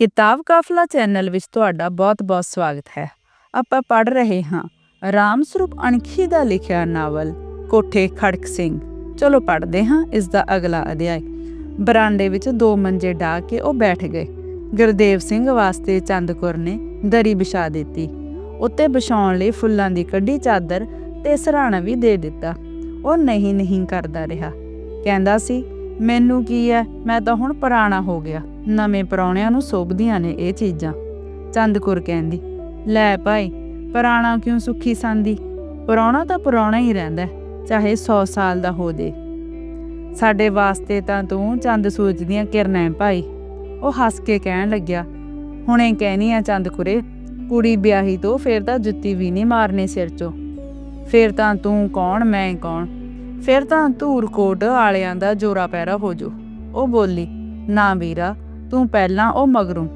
ਕਿਤਾਬ ਕਾਫਲਾ ਚੈਨਲ ਵਿੱਚ ਤੁਹਾਡਾ ਬਹੁਤ-ਬਹੁਤ ਸਵਾਗਤ ਹੈ। ਆਪਾਂ ਪੜ ਰਹੇ ਹਾਂ ਰਾਮ ਸਰੂਪ ਅਣਖੀ ਦਾ ਲਿਖਿਆ ਨਾਵਲ ਕੋਠੇ ਖੜਕ ਸਿੰਘ। ਚਲੋ ਪੜਦੇ ਹਾਂ ਇਸ ਦਾ ਅਗਲਾ ਅਧਿਆਇ। ਬਰਾਂਡੇ ਵਿੱਚ ਦੋ ਮੰਜੇ ਢਾ ਕੇ ਉਹ ਬੈਠ ਗਏ। ਗੁਰਦੇਵ ਸਿੰਘ ਵਾਸਤੇ ਚੰਦਕੁਰ ਨੇ ਦਰੀ ਵਿਛਾ ਦਿੱਤੀ। ਉੱਤੇ ਵਿਛਾਉਣ ਲਈ ਫੁੱਲਾਂ ਦੀ ਕੱਢੀ ਚਾਦਰ ਤੇ ਸਰਾਣਾ ਵੀ ਦੇ ਦਿੱਤਾ। ਉਹ ਨਹੀਂ ਨਹੀਂ ਕਰਦਾ ਰਿਹਾ। ਕਹਿੰਦਾ ਸੀ ਮੈਨੂੰ ਕੀ ਹੈ ਮੈਂ ਤਾਂ ਹੁਣ ਪੁਰਾਣਾ ਹੋ ਗਿਆ। ਨਵੇਂ ਪਰੌਣਿਆਂ ਨੂੰ ਸੋਭਦੀਆਂ ਨੇ ਇਹ ਚੀਜ਼ਾਂ। ਚੰਦਕੁਰ ਕਹਿੰਦੀ, ਲੈ ਭਾਈ, ਪੁਰਾਣਾ ਕਿਉਂ ਸੁੱਖੀ ਸੰਦੀ? ਪੁਰਾਣਾ ਤਾਂ ਪੁਰਾਣਾ ਹੀ ਰਹਿੰਦਾ ਚਾਹੇ 100 ਸਾਲ ਦਾ ਹੋ ਜੇ। ਸਾਡੇ ਵਾਸਤੇ ਤਾਂ ਤੂੰ ਚੰਦ ਸੂਰਜ ਦੀਆਂ ਕਿਰਨਾਂ ਹੈ ਭਾਈ। ਉਹ ਹੱਸ ਕੇ ਕਹਿਣ ਲੱਗਿਆ, ਹੁਣੇ ਕਹਿਨੀ ਆ ਚੰਦਕੁਰੇ, ਕੁੜੀ ਵਿਆਹੀ ਤੋਂ ਫੇਰ ਤਾਂ ਜੁੱਤੀ ਵੀ ਨਹੀਂ ਮਾਰਨੀ ਸਿਰ 'ਚੋਂ। ਫੇਰ ਤਾਂ ਤੂੰ ਕੌਣ, ਮੈਂ ਕੌਣ? ਫਿਰ ਤਾਂ ਧੂਰਕੋਟ ਵਾਲਿਆਂ ਦਾ ਜੋਰਾ ਪੈਰਾ ਹੋ ਜੂ। ਉਹ ਬੋਲੀ, ਨਾ ਵੀਰਾ, ਤੂੰ ਪਹਿਲਾਂ ਉਹ ਮਗਰੋਂ,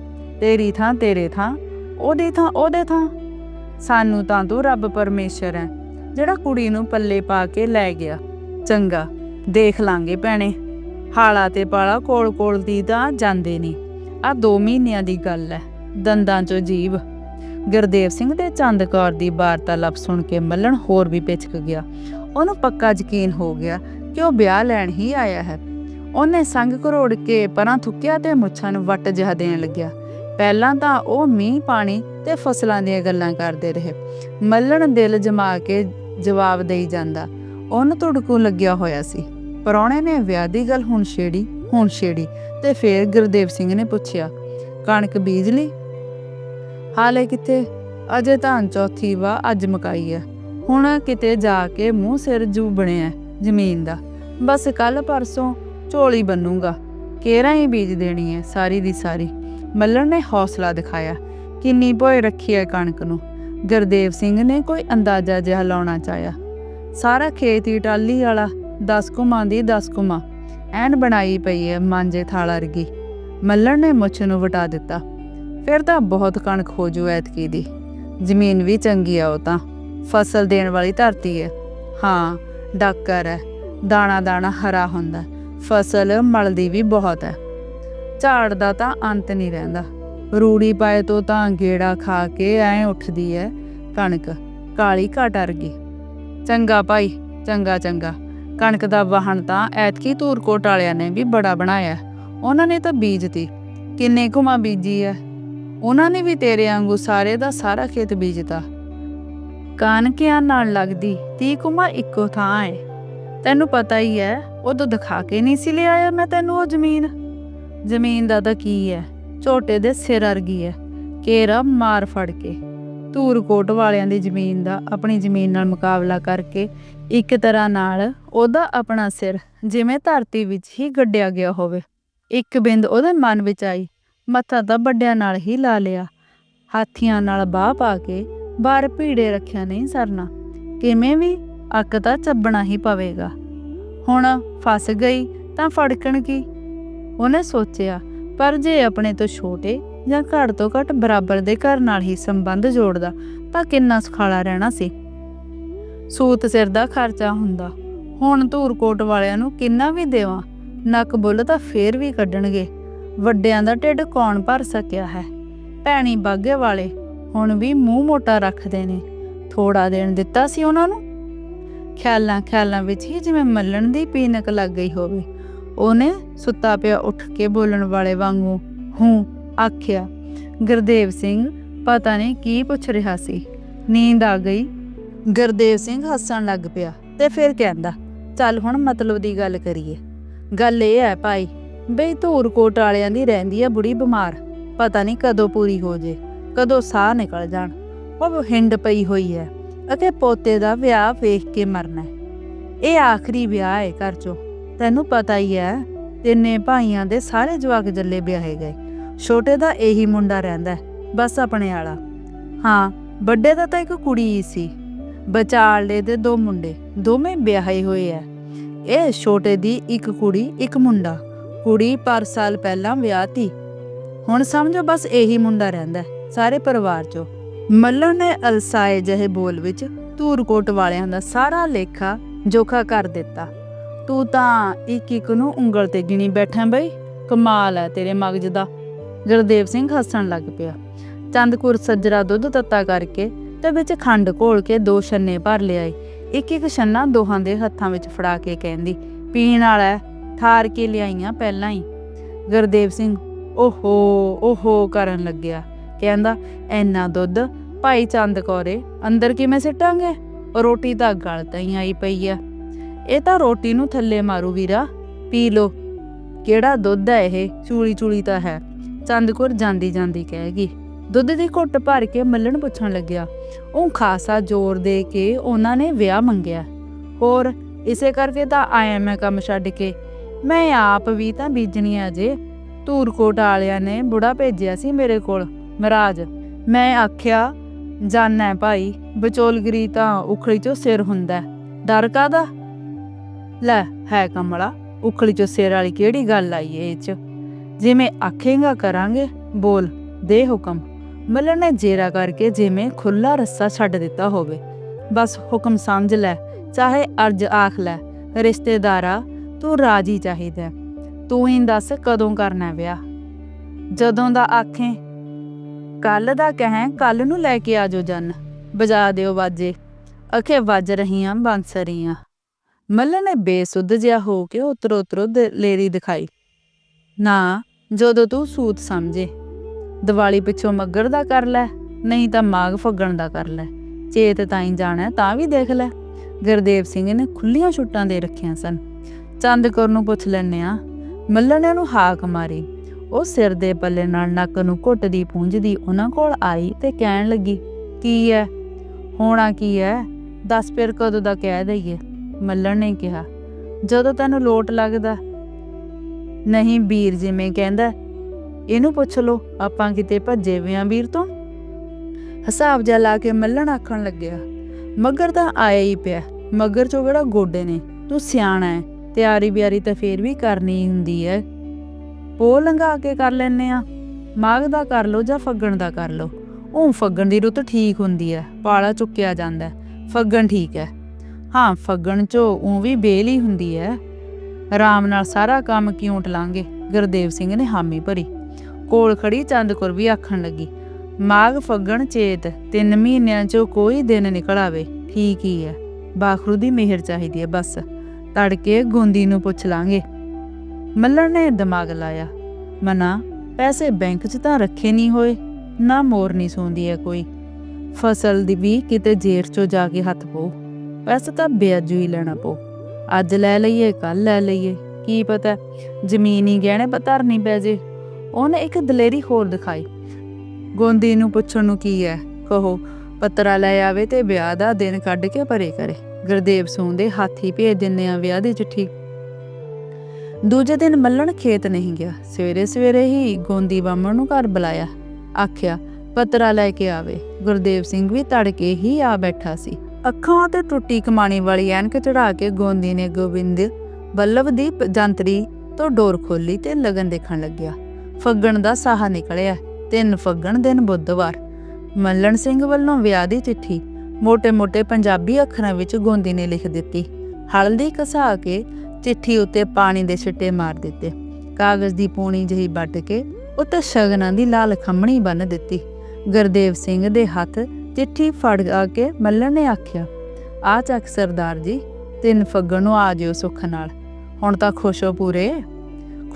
ਤੇਰੀ ਥਾਂ ਤੇਰੇ ਥਾਂ, ਉਹਦੀ ਥਾਂ ਉਹਦੇ ਥਾਂ। ਸਾਨੂੰ ਤਾਂ ਤੂੰ ਰੱਬ ਪਰਮੇਸ਼ਰ ਹੈ ਜਿਹੜਾ ਕੁੜੀ ਨੂੰ ਪੱਲੇ ਪਾ ਕੇ ਲੈ ਗਿਆ। ਚੰਗਾ, ਦੇਖ ਲਾਂਗੇ ਭੈਣੇ। ਹਾਲਾ ਤੇ ਪਾਲਾ ਕੋਲ ਕੋਲ ਦੀ ਤਾਂ ਜਾਂਦੇ ਨਹੀਂ ਆ 2 ਮਹੀਨਿਆਂ ਦੀ ਗੱਲ ਹੈ ਦੰਦਾਂ ਚੋਂ ਜੀਵ। ਗੁਰਦੇਵ ਸਿੰਘ ਤੇ ਚੰਦਕੌਰ ਦੀ ਵਾਰਤਾਲਾਪ ਸੁਣ ਕੇ ਮੱਲਣ ਹੋਰ ਵੀ ਪਿਛਕ ਗਿਆ। ਉਹਨੂੰ ਪੱਕਾ ਯਕੀਨ ਹੋ ਗਿਆ ਕਿ ਉਹ ਵਿਆਹ ਲੈਣ ਹੀ ਆਇਆ ਹੈ। ਉਹਨੇ ਸੰਗ ਘਰੋੜ ਕੇ ਪਰਾਂ ਥੁੱਕਿਆ ਤੇ ਮੁੱਛਾਂ ਨੂੰ ਵੱਟ ਜਿਹਾ ਦੇਣ ਲੱਗਿਆ। ਪਹਿਲਾਂ ਤਾਂ ਉਹ ਮੀਂਹ, ਪਾਣੀ ਤੇ ਫਸਲਾਂ ਦੀਆਂ ਗੱਲਾਂ ਕਰਦੇ ਰਹੇ। ਮੱਲਣ ਦਿਲ ਜਮਾ ਕੇ ਜਵਾਬ ਦੇਈ ਜਾਂਦਾ। ਉਹਨੂੰ ਤੁੜਕੂ ਲੱਗਿਆ ਹੋਇਆ ਸੀ। ਪਰੌਣੇ ਨੇ ਵਿਆਹ ਦੀ ਗੱਲ ਹੁਣ ਛੇੜੀ ਹੁਣ ਛੇੜੀ ਤੇ ਫੇਰ ਗੁਰਦੇਵ ਸਿੰਘ ਨੇ ਪੁੱਛਿਆ, ਕਣਕ ਬੀਜ ਲਈ? ਹਾਲੇ ਕਿਤੇ ਅਜੇ ਤਾਂ ਚੌਥੀ ਵਾ ਅੱਜ ਮਕਾਈ ਹੈ। ਹੁਣ ਕਿਤੇ ਜਾ ਕੇ ਮੂੰਹ ਸਿਰ ਜੂ ਬਣਿਆ ਜ਼ਮੀਨ ਦਾ। ਬਸ ਕੱਲ ਪਰਸੋਂ ਝੋਲੀ ਬੰਨੂਗਾ। ਕੇਰਾਂ ਹੀ ਬੀਜ ਦੇਣੀ ਹੈ ਸਾਰੀ ਦੀ ਸਾਰੀ। ਮੱਲਣ ਨੇ ਹੌਸਲਾ ਦਿਖਾਇਆ। ਕਿੰਨੀ ਭੋਏ ਰੱਖੀ ਹੈ ਕਣਕ ਨੂੰ। ਗੁਰਦੇਵ ਸਿੰਘ ਨੇ ਕੋਈ ਅੰਦਾਜ਼ਾ ਜਿਹਾ ਲਾਉਣਾ ਚਾਹਿਆ। ਸਾਰਾ ਖੇਤ ਹੀ ਟਾਲੀ ਵਾਲਾ 10 ਕੁਮਾਂ ਦੀ 10 ਕੁਮਾਂ। ਐਨ ਬਣਾਈ ਪਈ ਹੈ ਮਾਂਜੇ ਥਾਲ ਵਰਗੀ। ਮੱਲਣ ਨੇ ਮੁੱਛ ਨੂੰ ਵਟਾ ਦਿੱਤਾ। ਫਿਰ ਤਾਂ ਬਹੁਤ ਕਣਕ ਹੋ ਜੂ ਐਤਕੀ ਦੀ। ਜ਼ਮੀਨ ਵੀ ਚੰਗੀ ਆ ਉਹ ਤਾਂ। ਫਸਲ ਦੇਣ ਵਾਲੀ ਧਰਤੀ ਹੈ ਹਾਂ, ਡਾਕਰ ਹੈ। ਦਾਣਾ ਦਾਣਾ ਹਰਾ ਹੁੰਦਾ ਫਸਲ ਮਲਦੀ ਵੀ ਬਹੁਤ ਹੈ। ਝਾੜ ਦਾ ਤਾਂ ਅੰਤ ਨਹੀਂ ਰਹਿੰਦਾ। ਰੂੜੀ ਪਾਏ ਤੋਂ ਤਾਂ ਗੇੜਾ ਖਾ ਕੇ ਐ ਉੱਠਦੀ ਹੈ ਕਣਕ। ਕਾਲੀ ਘਟ ਅਰਗੀ। ਚੰਗਾ ਭਾਈ, ਚੰਗਾ ਚੰਗਾ। ਕਣਕ ਦਾ ਵਾਹਣ ਤਾਂ ਐਤਕੀ ਧੂਰਕੋਟ ਵਾਲਿਆਂ ਨੇ ਵੀ ਬੜਾ ਬਣਾਇਆ ਉਹਨਾਂ ਨੇ ਤਾਂ ਬੀਜਤੀ। ਕਿੰਨੇ ਕੁਮਾ ਬੀਜੀ ਹੈ? ਉਹਨਾਂ ਨੇ ਵੀ ਤੇਰੇ ਵਾਂਗੂ ਸਾਰੇ ਦਾ ਸਾਰਾ ਖੇਤ ਬੀਜਤਾ। ਕਾਨਕਿਆਂ ਨਾਲ ਲੱਗਦੀ ਤੀ ਕੁਮਾ ਇੱਕੋ ਥਾਂ ਹੈ ਤੈਨੂੰ ਪਤਾ ਹੀ ਹੈ, ਉਦੋਂ ਦਿਖਾ ਕੇ ਨਹੀਂ ਸੀ ਲਿਆਇਆ ਮੈਂ ਤੈਨੂੰ ਉਹ ਜ਼ਮੀਨ। ਜ਼ਮੀਨ ਦਾ ਤਾਂ ਕੀ ਹੈ? ਝੋਟੇ ਦੇ ਸਿਰ ਅਰਗੀ ਹੈ, ਕੇਰਾ ਮਾਰ ਫੜ ਕੇ। ਧੂਰਕੋਟ ਵਾਲਿਆਂ ਦੀ ਜ਼ਮੀਨ ਦਾ ਆਪਣੀ ਜ਼ਮੀਨ ਨਾਲ ਮੁਕਾਬਲਾ ਕਰਕੇ ਇੱਕ ਤਰ੍ਹਾਂ ਨਾਲ ਉਹਦਾ ਆਪਣਾ ਸਿਰ ਜਿਵੇਂ ਧਰਤੀ ਵਿੱਚ ਹੀ ਗੱਡਿਆ ਗਿਆ ਹੋਵੇ। ਇੱਕ ਬਿੰਦ ਉਹਦੇ ਮਨ ਵਿੱਚ ਆਈ, ਮੱਥਾ ਤਾਂ ਵੱਡਿਆਂ ਨਾਲ ਹੀ ਲਾ ਲਿਆ। ਹਾਥੀਆਂ ਨਾਲ ਬਾਹ ਪਾ ਕੇ ਬਾਰ ਭੀੜੇ ਰੱਖਿਆ ਨਹੀਂ ਸਰਨਾ। ਕਿਵੇਂ ਵੀ ਅੱਕ ਤਾਂ ਚੱਬਣਾ ਹੀ ਪਵੇਗਾ। ਹੁਣ ਫਸ ਗਈ ਤਾਂ ਫੜਕਣ ਕੀ? ਉਹਨੇ ਸੋਚਿਆ, ਪਰ ਜੇ ਆਪਣੇ ਤੋਂ ਛੋਟੇ ਜਾਂ ਘੱਟ ਤੋਂ ਘੱਟ ਬਰਾਬਰ ਦੇ ਘਰ ਨਾਲ ਹੀ ਸੰਬੰਧ ਜੋੜਦਾ, ਤਾਂ ਕਿੰਨਾ ਸੁਖਾਲਾ ਰਹਿਣਾ ਸੀ। ਸੂਤ ਸਿਰ ਦਾ ਖਰਚਾ ਹੁੰਦਾ। ਹੁਣ ਧੂਰਕੋਟ ਵਾਲਿਆਂ ਨੂੰ ਕਿੰਨਾ ਵੀ ਦੇਵਾਂ, ਨੱਕ ਬੁੱਲ ਤਾਂ ਫੇਰ ਵੀ ਕੱਢਣਗੇ। ਵੱਡਿਆਂ ਦਾ ਢਿੱਡ ਕੌਣ ਭਰ ਸਕਿਆ ਹੈ? ਭੈਣੀ ਬਾਗੇ ਵਾਲੇ ਹੁਣ ਵੀ ਮੂੰਹ ਮੋਟਾ ਰੱਖਦੇ ਨੇ। ਥੋੜਾ ਦੇਣ ਦਿੱਤਾ ਸੀ ਉਹਨਾਂ ਨੂੰ। ਖਿਆਲਾਂ ਖਿਆਲਾਂ ਵਿੱਚ ਹੀ ਜਿਵੇਂ ਮੱਲਣ ਦੀ ਪੀਨਕ ਲੱਗ ਗਈ ਹੋਵੇ। ਉਹਨੇ ਸੁੱਤਾ ਪਿਆ ਉੱਠ ਕੇ ਬੋਲਣ ਵਾਲੇ ਵਾਂਗੂ ਹੂੰ ਆਖਿਆ, ਗੁਰਦੇਵ ਸਿੰਘ, ਪਤਾ ਨਹੀਂ ਕੀ ਪੁੱਛ ਰਿਹਾ ਸੀ। ਨੀਂਦ ਆ ਗਈ। ਗੁਰਦੇਵ ਸਿੰਘ ਹੱਸਣ ਲੱਗ ਪਿਆ ਤੇ ਫਿਰ ਕਹਿੰਦਾ, ਚੱਲ ਹੁਣ ਮਤਲਬ ਦੀ ਗੱਲ ਕਰੀਏ। ਗੱਲ ਇਹ ਹੈ ਭਾਈ, ਬਈ ਧੂਰਕੋਟ ਵਾਲਿਆਂ ਦੀ ਰਹਿੰਦੀ ਹੈ ਬੁੜੀ ਬਿਮਾਰ। ਪਤਾ ਨਹੀਂ ਕਦੋਂ ਪੂਰੀ ਹੋ ਜੇ। ਕਦੋਂ ਸਾਹ ਨਿਕਲ ਜਾਣ। ਉਹ ਹਿੰਡ ਪਈ ਹੋਈ ਹੈ ਅਤੇ ਪੋਤੇ ਦਾ ਵਿਆਹ ਵੇਖ ਕੇ ਮਰਨਾ ਇਹ ਆਖਰੀ ਵਿਆਹ ਹੈ ਘਰ ਚੋਂ। ਤੈਨੂੰ ਪਤਾ ਹੀ ਹੈ, ਤਿੰਨੇ ਭਾਈਆਂ ਦੇ ਸਾਰੇ ਜਵਾਕ ਜੱਲੇ ਵਿਆਹੇ ਗਏ। ਛੋਟੇ ਦਾ ਇਹੀ ਮੁੰਡਾ ਰਹਿੰਦਾ ਬਸ ਆਪਣੇ ਵਾਲਾ। ਹਾਂ, ਵੱਡੇ ਦਾ ਤਾਂ ਇੱਕ ਕੁੜੀ ਹੀ ਸੀ। ਬਚਾਲੇ ਦੇ ਦੋ ਮੁੰਡੇ, ਦੋਵੇਂ ਵਿਆਹੇ ਹੋਏ ਐ ਇਹ ਛੋਟੇ ਦੀ ਇੱਕ ਕੁੜੀ, ਇੱਕ ਮੁੰਡਾ। ਕੁੜੀ ਪਰ ਸਾਲ ਪਹਿਲਾਂ ਵਿਆਹਤੀ ਹੁਣ ਸਮਝੋ ਬਸ ਇਹੀ ਮੁੰਡਾ ਰਹਿੰਦਾ ਸਾਰੇ ਪਰਿਵਾਰ 'ਚੋਂ। ਮੱਲਣ ਨੇ ਅਲਸਾਏ ਜਿਹੇ ਬੋਲ ਵਿੱਚ ਧੂਰਕੋਟ ਵਾਲਿਆਂ ਦਾ ਸਾਰਾ ਲੇਖਾ ਜੋਖਾ ਕਰ ਦਿੱਤਾ। ਤੂੰ ਤਾਂ ਇੱਕ ਇੱਕ ਨੂੰ ਉਂਗਲ ਤੇ ਗਿਣੀ ਬੈਠਾ ਬਈ ਕਮਾਲ ਹੈ ਤੇਰੇ ਮਗਜ ਦਾ। ਗੁਰਦੇਵ ਸਿੰਘ ਹੱਸਣ ਲੱਗ ਪਿਆ। ਚੰਦਕੁਰ ਸੱਜਰਾ ਦੁੱਧ ਤੱਤਾ ਕਰਕੇ ਤੇ ਵਿੱਚ ਖੰਡ ਘੋਲ ਕੇ ਦੋ ਛੰਨੇ ਭਰ ਲਿਆਈ। ਇੱਕ ਇੱਕ ਛੰਨਾ ਦੋਹਾਂ ਦੇ ਹੱਥਾਂ ਵਿੱਚ ਫੜਾ ਕੇ ਕਹਿੰਦੀ ਪੀਣ ਵਾਲਾ ਹੈ, ਠਾਰ ਕੇ ਲਿਆਈਆਂ ਪਹਿਲਾਂ ਹੀ। ਗੁਰਦੇਵ ਸਿੰਘ ਓਹੋ ਓਹੋ ਕਰਨ ਲੱਗਿਆ। ਕਹਿੰਦਾ ਐਨਾ ਦੁੱਧ, ਭਾਈ ਚੰਦ ਕੌਰੇ ਅੰਦਰ ਕਿਵੇਂ ਸਿੱਟਾਂਗੇ? ਰੋਟੀ ਤਾਂ ਗਲ ਹੀ ਆਈ ਪਈ ਆ। ਇਹ ਤਾਂ ਰੋਟੀ ਨੂੰ ਥੱਲੇ ਮਾਰੂ ਵੀਰਾ, ਪੀ ਲੋ ਕਿਹੜਾ ਦੁੱਧ ਹੈ ਇਹ? ਚੂਲੀ ਚੂਲੀ ਤਾਂ ਹੈ। ਚੰਦਕੁਰ ਜਾਂਦੀ ਜਾਂਦੀ ਕਹਿਗੀ ਦੁੱਧ ਦੀ ਘੁੱਟ ਭਰ ਕੇ ਮੱਲਣ ਪੁੱਛਣ ਲੱਗਿਆ। ਉਹ ਖਾਸਾ ਜ਼ੋਰ ਦੇ ਕੇ ਉਹਨਾਂ ਨੇ ਵਿਆਹ ਮੰਗਿਆ। ਹੋਰ, ਇਸੇ ਕਰਕੇ ਤਾਂ ਆਇਆ ਮੈਂ ਕੰਮ ਛੱਡ ਕੇ। ਮੈਂ ਆਪ ਵੀ ਤਾਂ ਬੀਜਣੀ ਆ ਜੇ। ਧੂਰਕੋਟ ਵਾਲਿਆਂ ਨੇ ਬੁੜਾ ਭੇਜਿਆ ਸੀ ਮੇਰੇ ਕੋਲ। ਮਹਾਰਾਜ ਮੈਂ ਆਖਿਆ, ਜਾਨਾ ਹੈ ਭਾਈ, ਵਿਚੋਲਗਰੀ ਤਾਂ ਉਖਲੀ ਚੋਂ ਸਿਰ ਹੁੰਦਾ ਡਰ ਕਾਦਾ ਲੈ, ਹੈ ਕਮਲਾ, ਉਖਲੀ ਚੋਂ ਸਿਰ ਵਾਲੀ ਕਿਹੜੀ ਗੱਲ ਆਈ ਏ ਚ? ਜਿਵੇਂ ਆਖੇਗਾ ਕਰਾਂਗੇ, ਬੋਲ, ਦੇ ਹੁਕਮ। ਮੱਲਣ ਨੇ ਜੇਰਾ ਕਰਕੇ ਜਿਵੇਂ ਖੁੱਲਾ ਰੱਸਾ ਛੱਡ ਦਿੱਤਾ ਹੋਵੇ। ਬਸ ਹੁਕਮ ਸਮਝ ਲੈ, ਚਾਹੇ ਅਰਜ ਆਖ ਲੈ, ਰਿਸ਼ਤੇਦਾਰਾ, ਤੂੰ ਰਾਜੀ ਚਾਹੀਦਾ ਤੂੰ ਹੀ ਦੱਸ ਕਦੋਂ ਕਰਨਾ ਵਿਆਹ? ਜਦੋਂ ਦਾ ਆਖੇ ਕੱਲ ਦਾ ਕਹੈਂ ਕੱਲ ਨੂੰ ਲੈ ਕੇ ਆਜੋ ਜਨ ਬਜਾ ਦਿਓ ਬਾਜੇ ਅਖੇ ਵੱਜ ਰਹੀਆਂ ਬਾਂਸਰੀਆਂ ਮੱਲ ਨੇ ਬੇਸੁੱਧ ਜਿਹਾ ਹੋ ਕੇ ਉਤਰੋ ਉਤਰੋ ਲੇਰੀ ਦਿਖਾਈ। ਨਾ, ਜਦੋਂ ਤੂੰ ਸੂਤ ਸਮਝੇ। ਦੀਵਾਲੀ ਪਿੱਛੋਂ ਮੱਗਰ ਦਾ ਕਰ ਲੈ, ਨਹੀਂ ਤਾਂ ਮਾਗ ਫੱਗਣ ਦਾ ਕਰ ਲੈ। ਚੇਤ ਤਾਈਂ ਜਾਣਾ, ਤਾਂ ਵੀ ਦੇਖ ਲੈ। ਗੁਰਦੇਵ ਸਿੰਘ ਨੇ ਖੁੱਲੀਆਂ ਛੁੱਟਾਂ ਦੇ ਰੱਖੀਆਂ ਸਨ। ਚੰਦ ਕੌਰ ਨੂੰ ਪੁੱਛ ਲੈਨੇ ਆ ਮੱਲਣ ਨੇ ਉਹਨੂੰ ਹਾਕ ਮਾਰੀ। ਉਹ ਸਿਰ ਦੇ ਪੱਲੇ ਨਾਲ ਨੱਕ ਨੂੰ ਘੁੱਟਦੀ ਪੂੰਝਦੀ ਉਹਨਾਂ ਕੋਲ ਆਈ ਤੇ ਕਹਿਣ ਲੱਗੀ, ਕੀ ਹੈ ਹੋਣਾ ਕੀ ਹੈ ਦੱਸ ਫਿਰ ਕਦੋਂ ਦਾ ਕਹਿ ਦਈਏ? ਮੱਲਣ ਨੇ ਕਿਹਾ, ਜਦੋਂ ਤੈਨੂੰ ਲੋਟ ਲੱਗਦਾ। ਨਹੀਂ ਵੀਰ ਜਿਵੇਂ ਕਹਿੰਦਾ, ਇਹਨੂੰ ਪੁੱਛ ਲੋ ਆਪਾਂ ਕਿਤੇ ਭੱਜੇ ਵੇ ਆਂ ਵੀਰ ਤੋਂ? ਹਿਸਾਬ ਜਿਹਾ ਲਾ ਕੇ ਮੱਲਣ ਆਖਣ ਲੱਗਿਆ, ਮਗਰ ਤਾਂ ਆਇਆ ਹੀ ਪਿਆ, ਮਗਰ ਚੋਂ ਕਿਹੜਾ ਗੋਡੇ ਨੇ? ਤੂੰ ਸਿਆਣਾ ਹੈ ਤਿਆਰੀ ਬਿਆਰੀ ਤਾਂ ਫੇਰ ਵੀ ਕਰਨੀ ਹੁੰਦੀ ਹੈ ਪੋ ਲੰਘਾ ਕੇ ਕਰ ਲੈਨੇ ਆ। ਮਾਘ ਦਾ ਕਰ ਲੋ ਜਾਂ ਫੱਗਣ ਦਾ ਕਰ ਲੋ ਉਹ ਫੱਗਣ ਦੀ ਰੁੱਤ ਠੀਕ ਹੁੰਦੀ ਹੈ ਪਾਲਾ ਚੁੱਕਿਆ ਜਾਂਦਾ ਫੱਗਣ ਠੀਕ ਹੈ ਹਾਂ, ਫੱਗਣ ਚੋ ਉਹ ਵੀ ਬੇਲ ਹੀ ਹੁੰਦੀ ਹੈ ਆਰਾਮ ਨਾਲ ਸਾਰਾ ਕੰਮ ਕਿਉਂ ਟਲਾਂਗੇ? ਗੁਰਦੇਵ ਸਿੰਘ ਨੇ ਹਾਮੀ ਭਰੀ। ਕੋਲ ਖੜੀ ਚੰਦਕੁਰ ਵੀ ਆਖਣ ਲੱਗੀ, ਮਾਘ, ਫੱਗਣ, ਚੇਤ, ਤਿੰਨ ਮਹੀਨਿਆਂ ਚੋਂ ਕੋਈ ਦਿਨ ਨਿਕਲ ਆਵੇ। ਠੀਕ ਹੀ ਹੈ ਬਾਖਰੂ ਦੀ ਮਿਹਰ ਚਾਹੀਦੀ ਹੈ ਬਸ। ਤੜਕੇ ਗੁੰਦੀ ਨੂੰ ਪੁੱਛ ਲਾਂਗੇ। ਮੱਲਣ ਨੇ ਦਿਮਾਗ ਲਾਇਆ। ਮਨਾ, ਪੈਸੇ ਬੈਂਕ 'ਚ ਤਾਂ ਰੱਖੇ ਨਹੀਂ ਹੋਏ, ਨਾ ਮੋਰਨੀ ਸੌਂਦੀ ਹੈ ਕੋਈ। ਫਸਲ ਦੀ ਵੀ ਕਿਤੇ ਜੇਰ 'ਚੋਂ ਜਾ ਕੇ ਹੱਥ ਪੋ ਪੈਸੇ ਤਾਂ ਬੇਅਜੂ ਹੀ ਲੈਣਾ ਪਊ। ਅੱਜ ਲੈ ਲਈਏ ਕੱਲ ਲੈ ਲਈਏ, ਕੀ ਪਤਾ, ਜ਼ਮੀਨ ਹੀ ਗਹਿਣੇ ਪਤਰਨੀ ਪੈ ਜੇ। ਉਹਨੇ ਇੱਕ ਦਲੇਰੀ ਹੋਰ ਦਿਖਾਈ। ਗੋਂਦੀ ਨੂੰ ਪੁੱਛਣ ਨੂੰ ਕੀ ਹੈ ਕਹੋ, ਪੱਤਰਾ ਲੈ ਆਵੇ ਤੇ ਵਿਆਹ ਦਾ ਦਿਨ ਕੱਢ ਕੇ ਪਰੇ ਕਰੇ। ਗੁਰਦੇਵ ਸੂੰਦੇ ਹਾਥੀ ਭੇਜ ਦਿੰਨੇ ਆ ਵਿਆਹ ਦੀ ਚਿੱਠੀ। ਦੂਜੇ ਦਿਨ ਮੱਲਣ ਖੇਤ ਨਹੀਂ ਗਿਆ। ਸਵੇਰੇ ਸਵੇਰੇ ਹੀ ਗੋਂਦੀ ਬਾਮਣ ਨੂੰ ਘਰ ਬੁਲਾਇਆ। ਆਖਿਆ, ਪਤਰਾ ਲੈ ਕੇ ਆਵੇ। ਗੁਰਦੇਵ ਸਿੰਘ ਵੀ ਤੜਕੇ ਹੀ ਆ ਬੈਠਾ ਸੀ। ਅੱਖਾਂ ਤੇ ਟੁੱਟੀ ਕਮਾਣੀ ਵਾਲੀ ਐਨਕ ਚੜਾ ਕੇ ਗੋਂਦੀ ਨੇ ਗੋਬਿੰਦ ਬੱਲਭ ਦੀ ਜੰਤਰੀ ਤੋਂ ਡੋਰ ਖੋਲੀ ਤੇ ਲਗਨ ਦੇਖਣ ਲੱਗਿਆ। ਫੱਗਣ ਦਾ ਸਾਹ ਨਿਕਲਿਆ। ਤਿੰਨ ਫੱਗਣ ਦਿਨ ਬੁੱਧਵਾਰ। ਮੱਲਣ ਸਿੰਘ ਵੱਲੋਂ ਵਿਆਹ ਦੀ ਚਿੱਠੀ। ਮੋٹے-ਮੋٹے ਪੰਜਾਬੀ ਅੱਖਰਾਂ ਵਿੱਚ ਗੋਂਦੀ ਨੇ ਲਿਖ ਦਿੱਤੀ। ਹਲਦੀ ਕਸਾ ਕੇ ਚਿੱਠੀ ਉੱਤੇ ਪਾਣੀ ਦੇ ਛਿੱਟੇ ਮਾਰ ਦਿੱਤੇ। ਕਾਗਜ਼ ਦੀ ਪੂਣੀ ਜਹੀ ਵੱਟ ਕੇ ਉੱਤੇ ਸ਼ਗਨਾਂ ਦੀ ਲਾਲ ਖੰਮਣੀ ਬੰਨ ਦਿੱਤੀ। ਗੁਰਦੇਵ ਸਿੰਘ ਦੇ ਹੱਥ ਚਿੱਠੀ ਫੜ ਆ ਕੇ ਮੱਲਣ ਨੇ ਆਖਿਆ, ਆ ਚੱਕ ਸਰਦਾਰ ਜੀ, ਤਿੰਨ ਫੱਗਣ ਨੂੰ ਆ ਜਿਓ ਸੁੱਖ ਨਾਲ। ਹੁਣ ਤਾਂ ਖੁਸ਼ ਹੋ ਪੂਰੇ।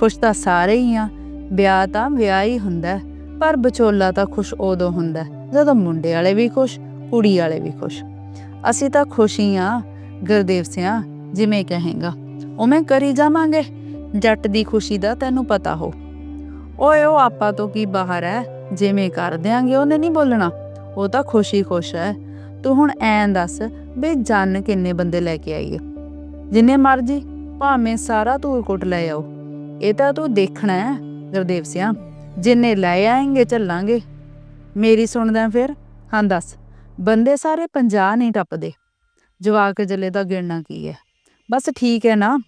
ਖੁਸ਼ ਤਾਂ ਸਾਰੇ ਹੀ ਆ, ਵਿਆਹ ਤਾਂ ਵਿਆਹ ਹੀ ਹੁੰਦਾ, ਪਰ ਵਿਚੋਲਾ ਤਾਂ ਖੁਸ਼ ਉਦੋਂ ਹੁੰਦਾ, ਜਦੋਂ ਮੁੰਡੇ ਵਾਲੇ ਵੀ ਖੁਸ਼, ਕੁੜੀ ਵਾਲੇ ਵੀ ਖੁਸ਼। ਅਸੀਂ ਤਾਂ ਖੁਸ਼ ਹੀ ਆ, ਗੁਰਦੇਵ ਸਿਆ, ਜਿਵੇਂ ਕਹੇਗਾ। ਉਵੇਂ ਕਰੀ ਜਾਵਾਂਗੇ। ਜੱਟ ਦੀ ਖੁਸ਼ੀ ਦਾ ਤੈਨੂੰ ਪਤਾ ਹੋ। ਓਏ, ਉਹ ਆਪਾਂ ਤੋਂ ਕੀ ਬਾਹਰ ਹੈ ਜਿਵੇਂ ਕਰ ਦਿਆਂਗੇ, ਉਹਨੇ ਨਹੀਂ ਬੋਲਣਾ। ਉਹ ਤਾਂ ਖੁਸ਼ੀ ਖੁਸ਼ ਹੈ ਤੂੰ ਹੁਣ ਐਂ ਦੱਸ ਵੀ ਜਨ ਕਿੰਨੇ ਬੰਦੇ ਲੈ ਕੇ ਆਈਏ? ਜਿੰਨੇ ਮਰਜ਼ੀ, ਭਾਵੇਂ ਸਾਰਾ ਧੂਰਕੋਟ ਲੈ ਆਓ। ਇਹ ਤਾਂ ਤੂੰ ਦੇਖਣਾ ਹੈ ਗੁਰਦੇਵ ਸਿਆ। ਜਿੰਨੇ ਲੈ ਆਏਂਗੇ, ਚੱਲਾਂਗੇ। ਮੇਰੀ ਸੁਣਦਾ ਫਿਰ। ਹਾਂ, ਦੱਸ। ਬੰਦੇ ਸਾਰੇ 50 ਨਹੀਂ ਟੱਪਦੇ। ਜਵਾਕ ਜਲੇ ਦਾ ਗਿਣਨਾ ਕੀ ਹੈ ਬਸ ਠੀਕ ਹੈ ਨਾ?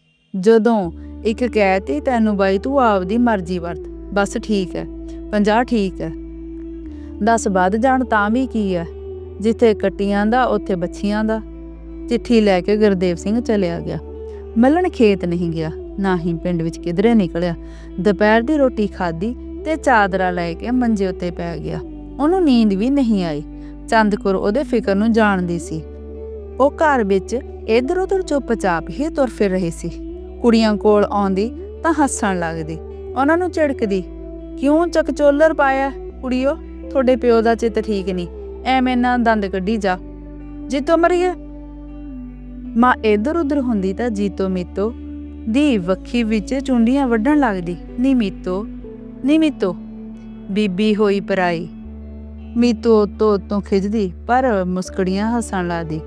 ਜਦੋਂ ਇੱਕ ਕਹਿ ਕਹਿਤੀ ਤੈਨੂੰ ਬਾਈ, ਤੂੰ ਆਪਦੀ ਮਰਜ਼ੀ ਵਰਤ। ਬਸ ਠੀਕ ਹੈ। 50 ਠੀਕ ਹੈ। 10 ਵੱਧ ਜਾਣ ਤਾਂ ਵੀ ਕੀ ਹੈ? ਜਿੱਥੇ ਕੱਟੀਆਂ ਦਾ, ਉੱਥੇ ਬੱਚੀਆਂ ਦਾ। ਚਿੱਠੀ ਲੈ ਕੇ ਗੁਰਦੇਵ ਸਿੰਘ ਚਲਿਆ ਗਿਆ। ਮੱਲਣ ਖੇਤ ਨਹੀਂ ਗਿਆ। ਨਾ ਹੀ ਪਿੰਡ ਵਿੱਚ ਕਿਧਰੇ ਨਿਕਲਿਆ। ਦੁਪਹਿਰ ਦੀ ਰੋਟੀ ਖਾਧੀ ਤੇ ਚਾਦਰਾ ਲੈ ਕੇ ਮੰਜੇ ਉੱਤੇ ਪੈ ਗਿਆ। ਉਹਨੂੰ ਨੀਂਦ ਵੀ ਨਹੀਂ ਆਈ। ਚੰਦਕੁਰ ਉਹਦੇ ਫਿਕਰ ਨੂੰ ਜਾਣਦੀ ਸੀ। ਉਹ ਘਰ ਵਿੱਚ ਇਧਰ ਉਧਰ ਚੁੱਪਚਾਪ ਹੀ ਤੁਰ ਫਿਰ ਰਹੀ ਸੀ। ਕੁੜੀਆਂ ਕੋਲ ਆਉਂਦੀ ਤਾਂ ਹੱਸਣ ਲੱਗਦੀ। ਉਹਨਾਂ ਨੂੰ ਝਿੜਕਦੀ, ਕਿਉਂ ਚਕਚੋਲਰ ਪਾਇਆ ਕੁੜੀਓ? ਤੁਹਾਡੇ ਪਿਓ ਦਾ ਚਿੱਤ ਠੀਕ ਨਹੀਂ। ਐਵੇਂ ਨਾ ਦੰਦ ਕੱਢੀ ਜਾ। ਜੀਤੋ ਮਰੀਏ। ਮਾਂ ਇਧਰ ਉਧਰ ਹੁੰਦੀ ਤਾਂ ਜੀਤੋ ਮੀਤੋ ਦੀ ਵੱਖੀ ਵਿੱਚ ਚੁੰਡੀਆਂ ਵੱਢਣ ਲੱਗਦੀ। ਨੀ ਮੀਤੋ ਨੀ ਮੀਤੋ, ਬੀਬੀ ਹੋਈ ਪਰਾਈ। ਮੀਤੋ ਤੋਂ ਤੋਂ ਖਿਜਦੀ ਪਰ ਮੁਸਕੜੀਆਂ ਹੱਸਣ ਲੱਗਦੀ।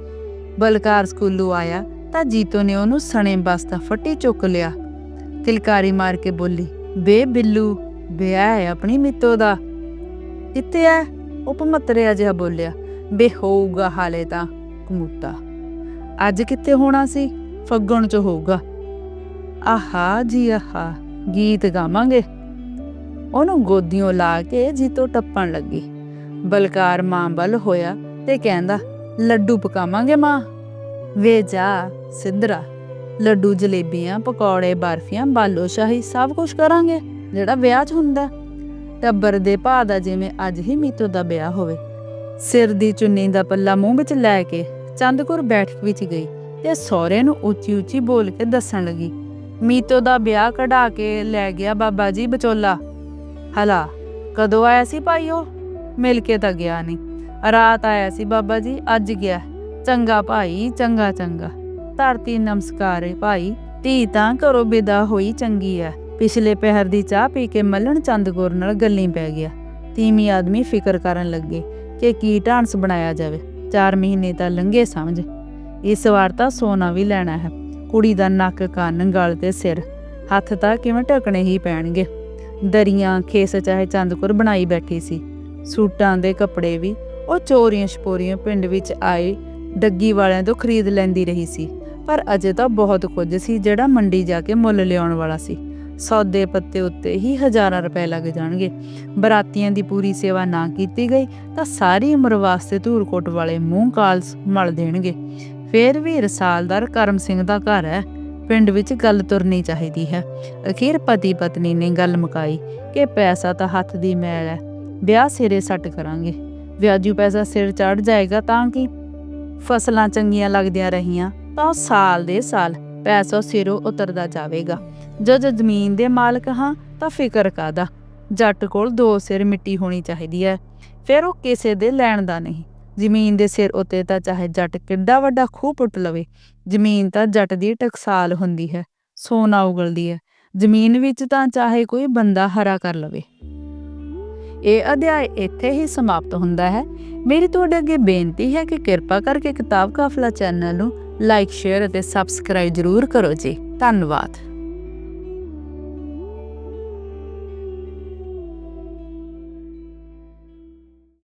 ਬਲਕਾਰ ਸਕੂਲੋਂ ਆਇਆ ਤਾਂ ਜੀਤੋ ਨੇ ਉਹਨੂੰ ਸਣੇ ਬਸਤਾ ਫੱਟੀ ਚੁੱਕ ਲਿਆ। ਤਿਲਕਾਰੀ ਮਾਰ ਕੇ ਬੋਲੀ ਬੇ ਬਿੱਲੂ ਵਿਆਹ ਹੈ ਆਪਣੀ ਮਿੱਤੋ ਦਾ। ਕਿੱਥੇ ਐ? ਉਪਮਤਰਿਆ ਜਿਹਾ ਬੋਲਿਆ ਬੇ ਹੋਊਗਾ ਹਾਲੇ ਤਾਂ ਕਮੂਤਾ ਅੱਜ ਕਿੱਥੇ ਹੋਣਾ ਸੀ? ਫੱਗਣ ਚ ਹੋਊਗਾ। ਆਹਾ ਜੀ, ਆਹਾ, ਗੀਤ ਗਾਵਾਂਗੇ। ਉਹਨੂੰ ਗੋਦੀਆਂ ਲਾ ਕੇ ਜੀਤੋ ਟੱਪਣ ਲੱਗੀ। ਬਲਕਾਰ ਮਾਂ ਵੱਲ ਹੋਇਆ ਤੇ ਕਹਿੰਦਾ ਲੱਡੂ ਪਕਾਵਾਂਗੇ ਮਾਂ। ਵੇ ਜਾ, ਸਿੱਧਰਾ। ਲੱਡੂ ਜਲੇਬੀਆਂ, ਪਕੌੜੇ, ਬਰਫੀਆਂ, ਬਾਲੋ ਸ਼ਾਹੀ ਸਭ ਕੁਝ ਕਰਾਂਗੇ, ਜਿਹੜਾ ਵਿਆਹ 'ਚ ਹੁੰਦਾ। ਟੱਬਰ ਦੇ ਭਾ ਦਾ ਜਿਵੇਂ ਅੱਜ ਹੀ ਮੀਤੋ ਦਾ ਵਿਆਹ ਹੋਵੇ। ਸਿਰ ਦੀ ਚੁੰਨੀ ਦਾ ਪੱਲਾ ਮੂੰਹ ਵਿੱਚ ਲੈ ਕੇ ਚੰਦਕੁਰ ਬੈਠਕ ਵਿੱਚ ਗਈ ਤੇ ਸਹੁਰੇ ਨੂੰ ਉੱਚੀ ਉੱਚੀ ਬੋਲ ਕੇ ਦੱਸਣ ਲੱਗੀ, ਮੀਤੋ ਦਾ ਵਿਆਹ ਕਢਾ ਕੇ ਲੈ ਗਿਆ ਬਾਬਾ ਜੀ ਬਚੋਲਾ ਹਲਾ, ਕਦੋਂ ਆਇਆ ਸੀ ਭਾਈਓ? ਮਿਲ ਕੇ ਤਾਂ ਗਿਆ ਨਹੀਂ। ਰਾਤ ਆਇਆ ਸੀ ਬਾਬਾ ਜੀ, ਅੱਜ ਗਿਆ। ਚੰਗਾ ਭਾਈ, ਚੰਗਾ ਚੰਗਾ। ਧਰਤੀ ਨਮਸਕਾਰ ਏ ਭਾਈ, ਧੀ ਤਾਂ ਘਰੋਂ ਵਿਦਾ ਹੋਈ ਚੰਗੀ ਐ। ਪਿਛਲੇ ਪਹਿਰ ਦੀ ਚਾਹ ਪੀ ਕੇ ਮੱਲਣ ਚੰਦਗੁਰ ਨਾਲ ਗੱਲਾਂ ਪੈ ਗਿਆ। ਤੀਵੀਂ ਆਦਮੀ ਫਿਕਰ ਕਰਨ ਲੱਗੇ ਕਿ ਕੀ ਢਾਂਸ ਬਣਾਇਆ ਜਾਵੇ। 4 ਮਹੀਨੇ ਤਾਂ ਲੰਘੇ ਸਮਝ। ਇਸ ਵਾਰ ਤਾਂ ਸੋਨਾ ਵੀ ਲੈਣਾ ਹੈ। ਕੁੜੀ ਦਾ ਨੱਕ ਕੰਨ ਗਲ ਤੇ ਸਿਰ। ਹੱਥ ਤਾਂ ਕਿਵੇਂ ਢਕਣੇ ਹੀ ਪੈਣਗੇ। ਦਰੀਆਂ ਖੇਸ ਚਾਹੇ ਚੰਦਕੁਰ ਬਣਾਈ ਬੈਠੀ ਸੀ। ਸੂਟਾਂ ਦੇ ਕੱਪੜੇ ਵੀ ਉਹ ਚੋਰੀਆਂ ਛਪੋਰੀਆਂ ਪਿੰਡ ਵਿੱਚ ਆਏ, ਡੱਗੀ ਵਾਲਿਆਂ ਤੋਂ ਖਰੀਦ ਲੈਂਦੀ ਰਹੀ ਸੀ। ਪਰ ਅਜੇ ਤਾਂ ਬਹੁਤ ਕੁਝ ਸੀ ਜਿਹੜਾ ਮੰਡੀ ਜਾ ਕੇ ਮੁੱਲ ਲਿਆਉਣ ਵਾਲਾ ਸੀ। ਸੌਦੇ ਪੱਤੇ ਉੱਤੇ ਹੀ ਹਜ਼ਾਰਾਂ ਰੁਪਏ ਲੱਗ ਜਾਣਗੇ। ਬਰਾਤੀਆਂ ਦੀ ਪੂਰੀ ਸੇਵਾ ਨਾ ਕੀਤੀ ਗਈ ਤਾਂ ਸਾਰੀ ਉਮਰ ਵਾਸਤੇ ਧੂਰਕੋਟ ਵਾਲੇ ਮੂੰਹ ਕਾਲਸ ਮਲ ਦੇਣਗੇ। ਫੇਰ ਵੀ ਰਸਾਲਦਾਰ ਕਰਮ ਸਿੰਘ ਦਾ ਘਰ ਹੈ। ਪਿੰਡ ਵਿੱਚ ਗੱਲ ਤੁਰਨੀ ਚਾਹੀਦੀ ਹੈ। ਅਖੀਰ ਪਤੀ ਪਤਨੀ ਨੇ ਗੱਲ ਮੁਕਾਈ ਕਿ ਪੈਸਾ ਤਾਂ ਹੱਥ ਦੀ ਮੈਲ ਹੈ। ਵਿਆਹ ਸਿਰੇ ਸੱਟ ਕਰਾਂਗੇ। ਵਿਆਜੂ ਪੈਸਾ ਸਿਰ ਚੜ ਜਾਏਗਾ ਤਾਂ ਕਿ ਫਸਲਾਂ ਚੰਗੀਆਂ ਲੱਗਦੀਆਂ ਰਹੀਆਂ, ਤਾਂ ਸਾਲ ਦੇ ਸਾਲ ਪੈਸਾ ਸਿਰੋਂ ਉਤਰਦਾ ਜਾਵੇਗਾ। ਜਦ ਜ਼ਮੀਨ ਦੇ ਮਾਲਕ ਹਾਂ, ਤਾਂ ਫਿਕਰ ਕਾਦਾ ਜੱਟ ਕੋਲ ਦੋ ਸਿਰ ਮਿੱਟੀ ਹੋਣੀ ਚਾਹੀਦੀ ਹੈ, ਫਿਰ ਉਹ ਕਿਸੇ ਦੇ ਲੈਣ ਦਾ ਨਹੀਂ। ਜ਼ਮੀਨ ਦੇ ਸਿਰ ਉਤੇ ਤਾਂ ਚਾਹੇ ਜੱਟ ਕਿੱਡਾ ਵੱਡਾ ਖੂਹ ਪੁੱਟ ਲਵੇ, ਜ਼ਮੀਨ ਤਾਂ ਜੱਟ ਦੀ ਟਕਸਾਲ ਹੁੰਦੀ ਹੈ, ਸੋਨਾ ਉਗਲਦੀ ਹੈ। ਜ਼ਮੀਨ ਵਿੱਚ ਤਾਂ ਚਾਹੇ ਕੋਈ ਬੰਦਾ ਹਰਾ ਕਰ ਲਵੇ। ਇਹ ਅਧਿਆਇ ਇੱਥੇ ਹੀ ਸਮਾਪਤ ਹੁੰਦਾ ਹੈ। ਮੇਰੀ ਤੁਹਾਡੇ ਅੱਗੇ ਬੇਨਤੀ ਹੈ ਕਿ ਕਿਰਪਾ ਕਰਕੇ ਕਿਤਾਬ ਕਾਫਲਾ ਚੈਨਲ ਨੂੰ ਲਾਈਕ, ਸ਼ੇਅਰ ਅਤੇ ਸਬਸਕ੍ਰਾਈਬ ਜ਼ਰੂਰ ਕਰੋ ਜੀ। ਧੰਨਵਾਦ।